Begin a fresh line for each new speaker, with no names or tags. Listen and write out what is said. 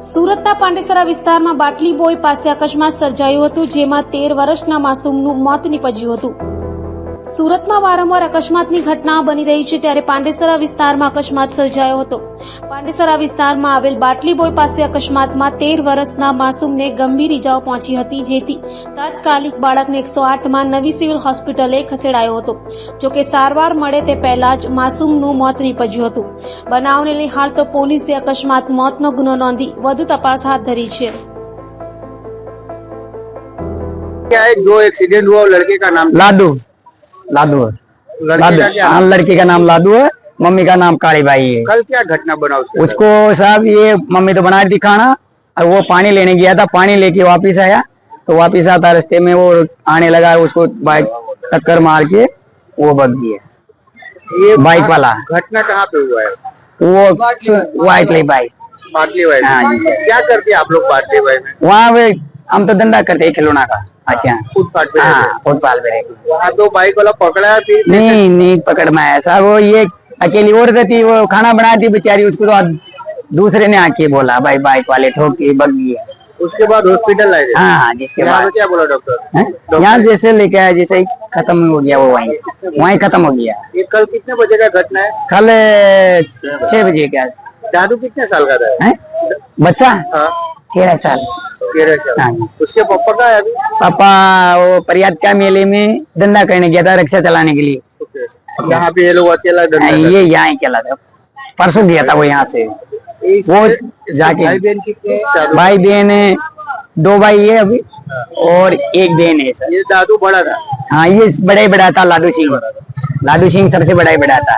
સુરતના પાંડેસરા વિસ્તારમાં બાટલી બોય પાસે અકસ્માત સર્જાયું હતું, જેમાં તેર વર્ષના માસૂમનું મોત નીપજ્યું હતું. સુરતમાં વારંવાર અકસ્માતની ઘટના બની રહી છે ત્યારે પાંડેસરા વિસ્તારમાં અકસ્માત સર્જાયો હતો પાંડેસરા વિસ્તારમાં આવેલ બાટલી બોય પાસે અકસ્માતમાં તેર વર્ષના માસૂમને ગંભીર ઇજાઓ પહોંચી હતી જેથી તાત્કાલિક બાળકને એકસો આઠમાં નવી સિવિલ હોસ્પિટલે ખસેડાયો હતો જોકે સારવાર મળે તે પહેલા જ માસૂમનું મોત નીપજ્યું હતું બનાવને લઈ હાલ તો પોલીસે અકસ્માત મોતનો ગુનો નોંધી વધુ તપાસ હાથ ધરી છે
क्या है जो एक्सीडेंट हुआ वो लड़के का नाम
लाडू लाडू है।
लड़के
लाडू।
का क्या?
हाँ लड़की का नाम लादू है मम्मी का नाम काली बाई है।
कल क्या घटना बना उसके
साहब ये मम्मी तो बना रही थी खाना और वो पानी लेने गया था पानी लेके वापिस आया। तो वापिस आता रास्ते में वो आने लगा उसको बाइक टक्कर मार के वो बग गया।
ये
बाइक वाला।
घटना कहाँ पे हुआ है?
वो वाइट ली बाइक
पाटली भाई
हाँ जी।
क्या करते आप लोग पाटली में?
वहाँ पे हम तो धंधा करते हैं खिलौना का। अच्छा।
फुटपाथ पे
हाँ
हैं।
पे
वहाँ तो बाइक वाला पकड़ा है
नहीं नहीं पकड़ में आया साहब वो ये अकेली औरत थी वो खाना बनाती बेचारी उसको तो दूसरे ने आके बोला भाई बाइक वाले ठोक के बग गया
उसके बाद हॉस्पिटल लाए
हाँ हाँ, जिसके बाद।
क्या बोला डॉक्टर
यहाँ जैसे लेके आया जैसे ही खत्म हो गया वो वहीं। वहीं खत्म हो गया।
ये कल कितने बजे का घटना है?
कल छह बजे का।
दादू कितने साल का था?
बच्चा?
हाँ।
तेरह साल।
तेरह साल।
हाँ।
उसके पापा का है अभी?
पापा वो प्रयाग का मेले में धंधा करने गया था रिक्शा चलाने के लिए।
यहाँ पे ये लोग अकेला धंधा
हाँ, ये यहाँ चला था। परसों गया था वो यहाँ से। वो जाके-
भाई बहन कितने
भाई बहन है दो भाई है अभी और एक बहन है सर।
ये दादू बड़ा था?
हाँ ये बड़ा ही बड़ा था लाडू सिंह। लाडू सिंह सबसे बड़ा ही बड़ा था।